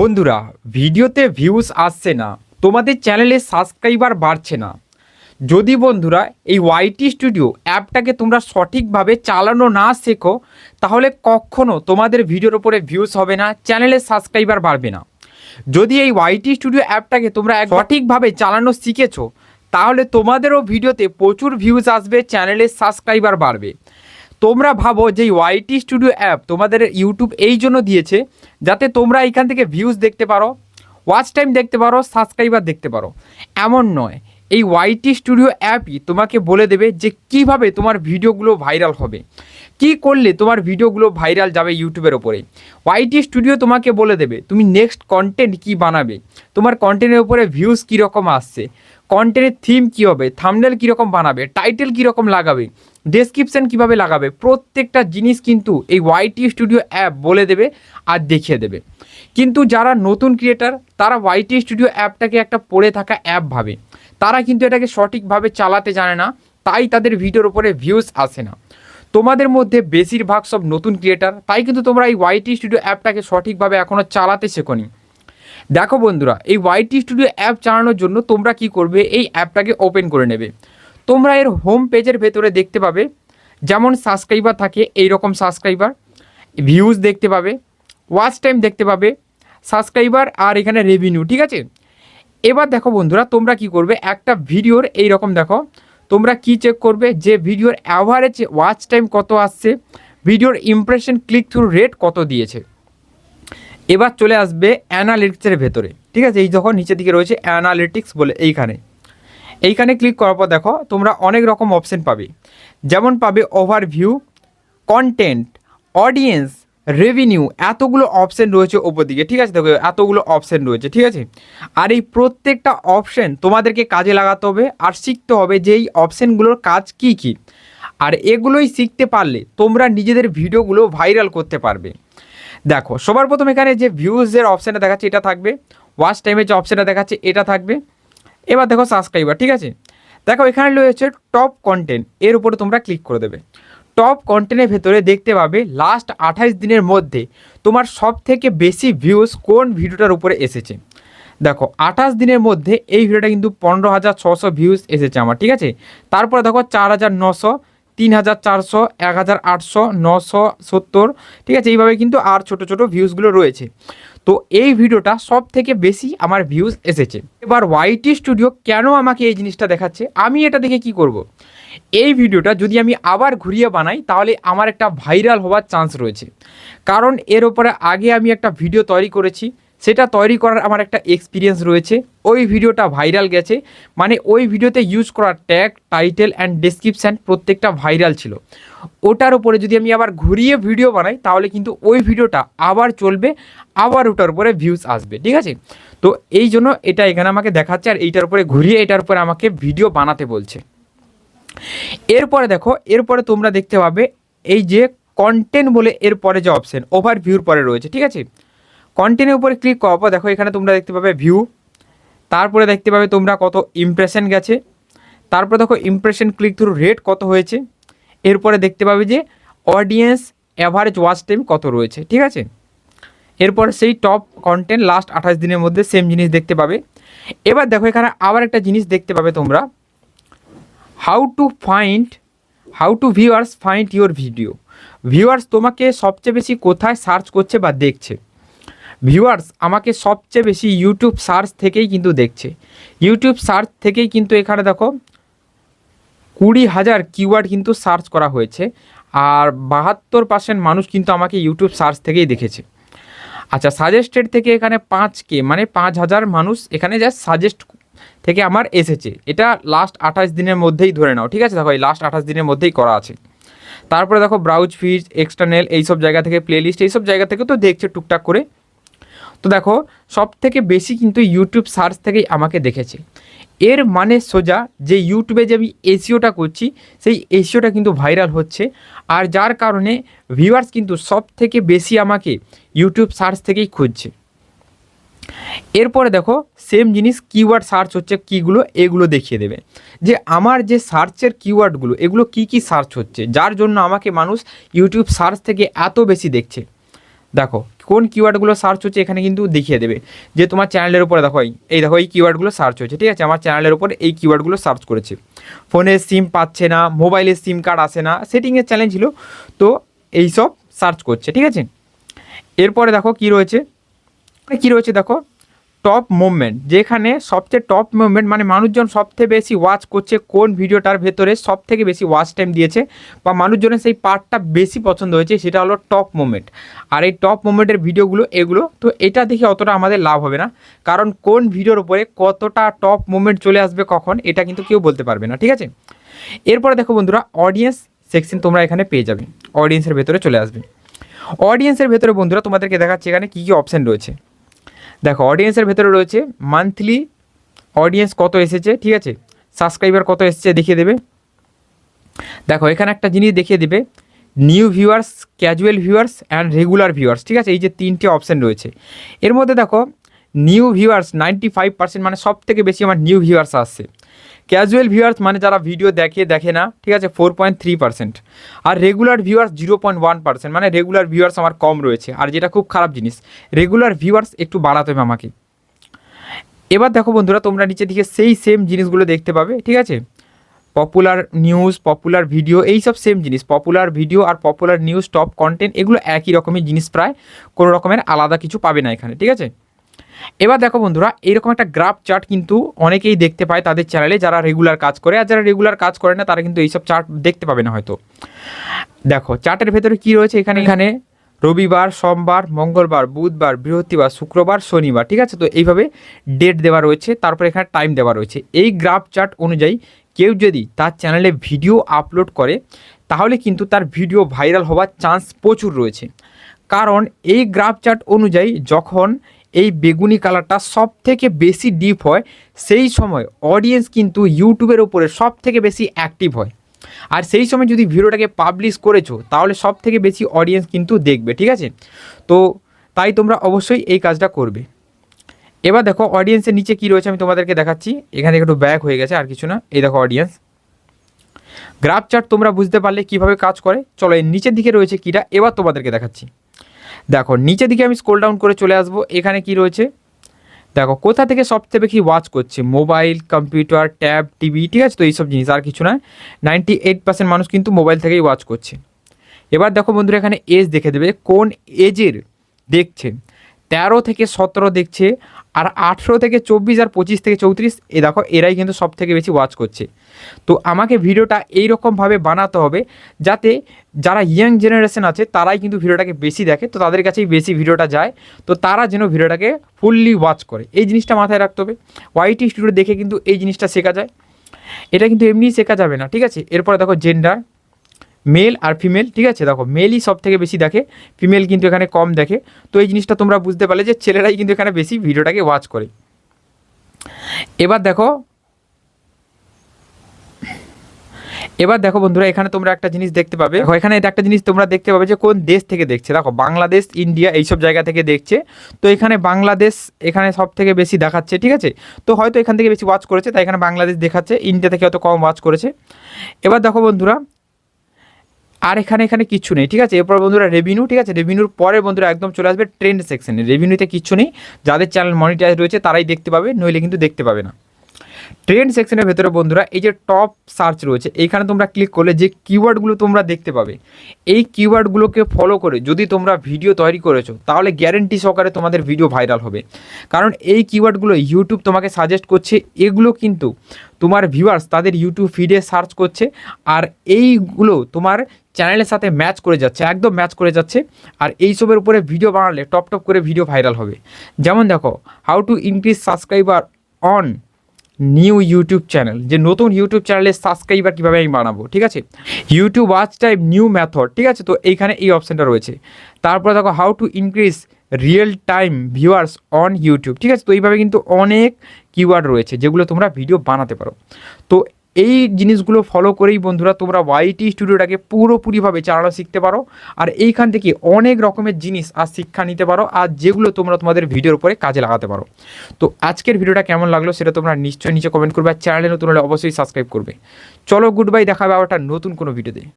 বন্ধুরা, ভিডিওতে ভিউজ আসছে না, তোমাদের চ্যানেলে সাবস্ক্রাইবার বাড়ছে না। যদি বন্ধুরা এই ওয়াইটি স্টুডিও অ্যাপটাকে তোমরা সঠিকভাবে চালানো না শেখো, তাহলে কখনো তোমাদের ভিডিওর উপরে ভিউজ হবে না চ্যানেলে সাবস্ক্রাইবার বাড়বে না। যদি এই ওয়াইটি স্টুডিও অ্যাপটাকে তোমরা সঠিকভাবে চালানো শিখেছো, তাহলে তোমাদেরও ভিডিওতে প্রচুর ভিউজ আসবে চ্যানেলে সাবস্ক্রাইবার বাড়বে। তোমরা ভাবো যে ওয়াইটি স্টুডিও অ্যাপ তোমাদের ইউটিউব এই জন্য দিয়েছে যাতে তোমরা এখান থেকে ভিউজ দেখতে পারো ওয়াচ টাইম দেখতে পারো সাবস্ক্রাইবার দেখতে পারো। এমন নয়, এই ওয়াইটি স্টুডিও অ্যাপই তোমাকে বলে দেবে যে কীভাবে তোমার ভিডিওগুলো ভাইরাল হবে। কি করলে তোমার ভিডিওগুলো ভাইরাল যাবে ইউটিউবের ওপরে। ওয়াইটি স্টুডিও তোমাকে বলে দেবে, তুমি নেক্সট কন্টেন্ট কি বানাবে, তোমার কন্টেন্টের উপরে ভিউজ কীরকম আসছে কন্টেন্টের থিম কী হবে থামনেল কীরকম বানাবে টাইটেল কীরকম লাগাবে ডেসক্রিপশান কীভাবে লাগাবে? প্রত্যেকটা জিনিস কিন্তু এই ওয়াইটি স্টুডিও অ্যাপ বলে দেবে আর দেখিয়ে দেবে। কিন্তু যারা নতুন ক্রিয়েটার তারা ওয়াইটি স্টুডিও অ্যাপটাকে একটা পড়ে থাকা অ্যাপ ভাবে। তারা কিন্তু এটাকে সঠিকভাবে চালাতে জানে না, তাই তাদের ভিডিওর উপরে ভিউজ আসে না। তোমাদের মধ্যে বেশিরভাগ সব নতুন ক্রিয়েটার তাই কিন্তু তোমরা এই ওয়াইটি স্টুডিও অ্যাপটাকে সঠিকভাবে এখনও চালাতে শেখোনি। দেখো বন্ধুরা, এই ওয়াইটি স্টুডিও অ্যাপ চালানোর জন্য তোমরা কি করবে? এই অ্যাপটাকে ওপেন করে নেবে। তোমরা এর হোম পেজের ভেতরে দেখতে পাবে, যেমন সাবস্ক্রাইবার থাকে এই রকম সাবস্ক্রাইবার ভিউজ দেখতে পাবে ওয়াচ টাইম দেখতে পাবে সাবস্ক্রাইবার আর এখানে রেভিনিউ ঠিক আছে? এবার দেখো বন্ধুরা, তোমরা কি করবে? একটা ভিডিওর এই রকম দেখো, তোমরা কি চেক করবে? যে ভিডিওর অ্যাভারেজ ওয়াচ টাইম কত আসছে, ভিডিওর ইমপ্রেশন ক্লিক থ্রু রেট কত দিয়েছে? এবার চলে আসবে অ্যানালিটিক্সের ভেতরে, ঠিক আছে? এই যখন নিচের দিকে রয়েছে অ্যানালিটিক্স বলে, এইখানে। এইখানে ক্লিক করার পর দেখো, তোমরা অনেক রকম অপশন পাবে। যেমন পাবে ওভারভিউ কন্টেন্ট অডিয়েন্স রেভিনিউ এতগুলো অপশন রয়েছে ওপর দিকে, ঠিক আছে? দেখো, এতগুলো অপশন রয়েছে, ঠিক আছে? আর এই প্রত্যেকটা অপশন তোমাদেরকে কাজে লাগাতে হবে আর শিখতে হবে যে এই অপশনগুলোর কাজ কি কি। আর এগুলোই শিখতে পারলে তোমরা নিজেদের ভিডিওগুলো ভাইরাল করতে পারবে। দেখো, সবার প্রথম এখানে যে ভিউজের অপশানটা দেখাচ্ছে, এটা থাকবে। ওয়াচ টাইমের যে অপশানটা দেখাচ্ছে, এটা থাকবে। এবার দেখো সাবস্ক্রাইবার ঠিক আছে? দেখো এখানে রয়েছে টপ কন্টেন্ট এর উপরে তোমরা ক্লিক করে দেবে। টপ কন্টেন্টের ভেতরে দেখতে পাবে লাস্ট আঠাইশ দিনের মধ্যে তোমার সব থেকে বেশি ভিউজ কোন ভিডিওটার উপরে এসেছে। দেখো, আঠাশ দিনের মধ্যে এই ভিডিওটা কিন্তু পনেরো হাজার ছশো ভিউজ এসেছে আমার, ঠিক আছে? তারপরে দেখো চার হাজার নশো, তিন হাজার চারশো, এক হাজার আটশো, নশো সত্তর, ঠিক আছে? এইভাবে কিন্তু আর ছোট ছোট ভিউজগুলো রয়েছে। তো এই ভিডিওটা সব থেকে বেশি আমার ভিউজ এসেছে। এবার ওয়াইটি স্টুডিও কেন আমাকে এই জিনিসটা দেখাচ্ছে? আমি এটা দেখে কি করব। এই ভিডিওটা যদি আমি আবার ঘুরিয়ে বানাই, তাহলে আমার একটা ভাইরাল হওয়ার চান্স রয়েছে। কারণ এর ওপরে আগে আমি একটা ভিডিও তৈরি করেছি। সেটা তৈরি করার আমার একটা এক্সপিরিয়েন্স রয়েছে। ওই ভিডিওটা ভাইরাল গেছে। মানে ওই ভিডিওতে ইউজ করা ট্যাগ টাইটেল অ্যান্ড ডেসক্রিপশান প্রত্যেকটা ভাইরাল ছিল। ওটার উপরে যদি আমি আবার ঘুরিয়ে ভিডিও বানাই, তাহলে কিন্তু ওই ভিডিওটা আবার চলবে, আবার ওটার উপরে ভিউজ আসবে। ঠিক আছে? তো এই জন্য এটা এখানে আমাকে দেখাচ্ছে আর এইটার উপরে ঘুরিয়ে এটার উপরে আমাকে ভিডিও বানাতে বলছে। এরপরে দেখো, এরপরে তোমরা দেখতে পাবে এই যে কন্টেন্ট বলে এরপরে যে অপশান ওভার ভিউর পরে রয়েছে। ঠিক আছে? কন্টেন্টের উপরে ক্লিক করার পর দেখো এখানে তোমরা দেখতে পাবে ভিউ তারপরে দেখতে পাবে তোমরা কত ইমপ্রেশন গেছে, তারপরে দেখো ইমপ্রেশন ক্লিক থ্রু রেট কত হয়েছে, এরপরে দেখতে পাবে যে অডিয়েন্স অ্যাভারেজ ওয়াচ টাইম কত রয়েছে, ঠিক আছে? এরপর সেই টপ কন্টেন্ট লাস্ট আঠাশ দিনের মধ্যে সেম জিনিস দেখতে পাবে। এবার দেখো এখানে আবার একটা জিনিস দেখতে পাবে তোমরা how to find how to viewers find your video viewers তোমাকে সবচেয়ে বেশি কোথায় সার্চ করছে বা দেখছে। ভিউয়ার্স, আমাকে সবচেয়ে বেশি ইউটিউব সার্চ থেকেই কিন্তু দেখছে। ইউটিউব সার্চ থেকেই কিন্তু এখানে দেখো, কুড়ি হাজার কিওয়ার্ড কিন্তু সার্চ করা হয়েছে, আর বাহাত্তর পার্সেন্ট মানুষ কিন্তু আমাকে ইউটিউব সার্চ থেকেই দেখেছে। আচ্ছা সাজেস্টেড থেকে এখানে পাঁচ কে মানে পাঁচ হাজার মানুষ এখানে জাস্ট সাজেস্ট থেকে আমার এসেছে। এটা লাস্ট আঠাশ দিনের মধ্যেই ধরে নাও, ঠিক আছে? দেখো, এই লাস্ট আঠাশ দিনের মধ্যেই করা আছে। তারপরে দেখো ব্রাউজ ফিজ এক্সটার্নাল এইসব জায়গা থেকে প্লেলিস্ট এইসব জায়গা থেকে তো দেখছে টুকটাক করে। তো দেখো সব থেকে বেশি কিন্তু ইউটিউব সার্চ থেকেই আমাকে দেখেছে। এর মানে সোজা যে ইউটিউবে যে আমি এসিওটা করছি, সেই এসিওটা কিন্তু ভাইরাল হচ্ছে। আর যার কারণে ভিউয়ার্স কিন্তু সব থেকে বেশি আমাকে ইউটিউব সার্চ থেকেই খুঁজছে। এরপরে দেখো সেম জিনিস কিওয়ার্ড সার্চ হচ্ছে, কীগুলো, এগুলো দেখিয়ে দেবে। যে আমার যে সার্চের কিওয়ার্ডগুলো এগুলো কি কি সার্চ হচ্ছে? যার জন্য আমাকে মানুষ ইউটিউব সার্চ থেকে এত বেশি দেখছে। দেখো, কোন কিওয়ার্ডগুলো সার্চ হচ্ছে এখানে কিন্তু দেখিয়ে দেবে। যে তোমার চ্যানেলের উপরে দেখো, এই দেখো, এই কিওয়ার্ডগুলো সার্চ হচ্ছে ঠিক আছে? আমার চ্যানেলের উপরে এই কিওয়ার্ডগুলো সার্চ করেছে। ফোনের সিম পাচ্ছে না মোবাইলের সিম কার্ড আসে না সেটিংয়ের চ্যালেঞ্জ ছিল, তো এই সব সার্চ করছে, ঠিক আছে? এরপরে দেখো কি রয়েছে? কি রয়েছে দেখো? টপ মুভমেন্ট যেখানে সবচেয়ে টপ মুভমেন্ট মানে মানুষজন সবথেকে বেশি ওয়াচ করছে কোন ভিডিওটার ভেতরে সব থেকে বেশি ওয়াচ টাইম দিয়েছে বা মানুষজনের সেই পার্টটা বেশি পছন্দ হয়েছে, সেটা হলো টপ মুভমেন্ট আর এই টপ মুভমেন্টের ভিডিওগুলো, এগুলো, তো এটা দেখে অতটা আমাদের লাভ হবে না। কারণ কোন ভিডিওর উপরে কতটা টপ মুভমেন্ট চলে আসবে কখন, এটা কিন্তু কেউ বলতে পারবে না, ঠিক আছে? এরপরে দেখো বন্ধুরা অডিয়েন্স সেকশন তোমরা এখানে পেয়ে যাবে অডিয়েন্সের ভেতরে চলে আসবে। অডিয়েন্সের ভেতরে বন্ধুরা, তোমাদেরকে দেখাচ্ছে এখানে কী কী অপশান রয়েছে। দেখো অডিয়েন্সের ভেতরে রয়েছে মান্থলি অডিয়েন্স কত এসেছে, ঠিক আছে? সাবস্ক্রাইবার কত এসেছে দেখিয়ে দেবে। দেখো, এখানে একটা জিনিস দেখিয়ে দেবে new viewers casual viewers and regular viewers ঠিক আছে? এই যে তিনটে অপশান রয়েছে। এর মধ্যে দেখো new viewers ninety five percent মানে সব থেকে বেশি আমার নিউ ভিউয়ার্স আসছে। ক্যাজুয়াল ভিউয়ার্স মানে যারা ভিডিও দেখে দেখে না, ঠিক আছে ফোর পয়েন্ট থ্রি পার্সেন্ট আর regular viewers zero point one percent মানে রেগুলার ভিউয়ার্স আমার কম রয়েছে। আর যেটা খুব খারাপ জিনিস রেগুলার ভিউয়ার্স একটু বাড়াতে হবে আমাকে। এবার দেখো বন্ধুরা, তোমরা নিচে দিকে সেই সেম জিনিসগুলো দেখতে পাবে, ঠিক আছে? পপুলার নিউজ পপুলার ভিডিও এই সব সেম জিনিস পপুলার ভিডিও আর পপুলার নিউজ টপ কন্টেন্ট এগুলো একই রকমের জিনিস প্রায়, কোনো রকমের আলাদা কিছু পাবে না এখানে, ঠিক আছে? এবার দেখো বন্ধুরা এরকম একটা গ্রাফ চার্ট কিন্তু অনেকেই দেখতে পায় তাদের চ্যানেলে যারা রেগুলার কাজ করে আর যারা রেগুলার কাজ করে না তারা কিন্তু এইসব চার্ট দেখতে পাবে না হয়তো। দেখো চার্টের ভেতরে কি রয়েছে? এখানে এখানে রবিবার সোমবার মঙ্গলবার বুধবার বৃহস্পতিবার শুক্রবার শনিবার ঠিক আছে? তো এইভাবে ডেট দেওয়া রয়েছে তারপর এখানে টাইম দেওয়া রয়েছে। এই গ্রাফ চার্ট অনুযায়ী কেউ যদি তার চ্যানেলে ভিডিও আপলোড করে তাহলে কিন্তু তার ভিডিও ভাইরাল হওয়ার চান্স প্রচুর রয়েছে। কারণ এই গ্রাফ চার্ট অনুযায়ী যখন এই বেগুনি কালারটা সব থেকে বেশি ডিপ হয়, সেই সময় অডিয়েন্স কিন্তু ইউটিউবের ওপরে সব থেকে বেশি অ্যাক্টিভ হয়। আর সেই সময় যদি ভিডিওটাকে পাবলিশ করেছ, তাহলে সব থেকে বেশি অডিয়েন্স কিন্তু দেখবে, ঠিক আছে? তো তাই তোমরা অবশ্যই এই কাজটা করবে। এবার দেখো অডিয়েন্সের নিচে কি রয়েছে আমি তোমাদেরকে দেখাচ্ছি। এখানে একটু ব্যাক হয়ে গেছে, আর কিছু না। এই দেখো অডিয়েন্স গ্রাফ চার্ট তোমরা বুঝতে পারলে কীভাবে কাজ করে। চলো এর নিচের দিকে রয়েছে কিটা, এবার তোমাদেরকে দেখাচ্ছি। দেখো নিচে দিকে আমি স্কোল ডাউন করে চলে আসব। এখানে কি রয়েছে? দেখো, কোথা থেকে সবচেয়ে বেশি ওয়াচ করছে? মোবাইল কম্পিউটার ট্যাব টিভি ঠিক আছে? তো এইসব জিনিস, আর কিছু নয়। নাইনটি এইট পার্সেন্ট মানুষ কিন্তু মোবাইল থেকেই ওয়াচ করছে। এবার দেখো বন্ধুরা, এখানে এজ দেখে দেবে। কোন এজের দেখছে? তেরো থেকে সতেরো দেখছে, আর আঠেরো থেকে চব্বিশ আর পঁচিশ থেকে চৌত্রিশ, এ দেখো এরাই কিন্তু সব থেকে বেশি ওয়াচ করছে। তো আমাকে ভিডিওটা এই রকমভাবে বানাতে হবে যাতে যারা ইয়াং জেনারেশন আছে, তারাই কিন্তু ভিডিওটাকে বেশি দেখে, তো তাদের কাছেই বেশি ভিডিওটা যায়, তো তারা যেন ভিডিওটাকে ফুললি ওয়াচ করে। এই জিনিসটা মাথায় রাখতে হবে। ওয়াইটি স্টুডিও দেখে কিন্তু এই জিনিসটা শেখা যায়। এটা কিন্তু এমনি শেখা যাবে না, ঠিক আছে? এরপরে দেখো জেন্ডার মেল আর ফিমেল ঠিক আছে? দেখো মেলই সব থেকে বেশি দেখে ফিমেল কিন্তু এখানে কম দেখে। তো এই জিনিসটা তোমরা বুঝতে পারলে যে ছেলেরাই কিন্তু এখানে বেশি ভিডিওটাকে ওয়াচ করে। এবার দেখো এবার দেখো বন্ধুরা, এখানে তোমরা একটা জিনিস দেখতে পাবে। এখানে এটা একটা জিনিস তোমরা দেখতে পাবে যে কোন দেশ থেকে দেখছে। দেখো, বাংলাদেশ, ইন্ডিয়া এইসব জায়গা থেকে দেখছে। তো এখানে বাংলাদেশ এখানে সব থেকে বেশি দেখাচ্ছে, ঠিক আছে? তো হয়তো এখান থেকে বেশি ওয়াচ করেছে, তাই এখানে বাংলাদেশ দেখাচ্ছে, ইন্ডিয়া থেকে হয়তো কম ওয়াচ করেছে। এবার দেখো বন্ধুরা আর এখানে এখানে কিচ্ছু নেই, ঠিক আছে? এরপর বন্ধুরা রেভিনিউ ঠিক আছে? রেভিনিউর পরে বন্ধুরা একদম চলে আসবে ট্রেন্ড সেকশনে রেভিনিউতে কিচ্ছু নেই। যাদের চ্যানেল মনিটাইজ রয়েছে, তারাই দেখতে পাবে, নইলে কিন্তু দেখতে পাবে না। ট্রেন্ড সেকশনের ভেতরে বন্ধুরা, এই যে টপ সার্চ রয়েছে, এইখানে তোমরা ক্লিক করলে যে কিওয়ার্ডগুলো তোমরা দেখতে পাবে, এই কিওয়ার্ডগুলোকে ফলো করে যদি তোমরা ভিডিও তৈরি করেছ, তাহলে গ্যারেন্টি সহকারে তোমাদের ভিডিও ভাইরাল হবে। কারণ এই কিওয়ার্ডগুলো ইউটিউব তোমাকে সাজেস্ট করছে, এগুলো কিন্তু তোমার ভিউয়ার্স তাদের ইউটিউব ফিডে সার্চ করছে, আর এইগুলো তোমার চ্যানেলের সাথে ম্যাচ করে যাচ্ছে, একদম ম্যাচ করে যাচ্ছে, আর এইসবের উপরে ভিডিও বানালে, টপ টপ করে ভিডিও ভাইরাল হবে। যেমন দেখো how to increase subscriber on new YouTube channel যে নতুন ইউটিউব চ্যানেলের সাবস্ক্রাইবার কীভাবে আমি বানাবো, ঠিক আছে? YouTube watch type new method ঠিক আছে? তো এইখানে এই অপশানটা রয়েছে। তারপরে দেখো how to increase real time viewers on YouTube ঠিক আছে? তো এইভাবে কিন্তু অনেক কিওয়ার্ড রয়েছে, যেগুলো তোমরা ভিডিও বানাতে পারো। তো এই জিনিসগুলো ফলো করেই বন্ধুরা তোমরা ওয়াইটি স্টুডিওটাকে পুরোপুরিভাবে চালানো শিখতে পারো। আর এইখান থেকে অনেক রকমের জিনিস আর শিক্ষা নিতে পারো আর যেগুলো তোমরা তোমাদের ভিডিওর উপরে কাজে লাগাতে পারো। তো আজকের ভিডিওটা কেমন লাগল সেটা তোমরা নিশ্চয়ই নিচে কমেন্ট করবে আর চ্যানেলে নতুন হলে অবশ্যই সাবস্ক্রাইব করবে। চলো গুড বাই দেখাবে আবার নতুন কোনো ভিডিওতে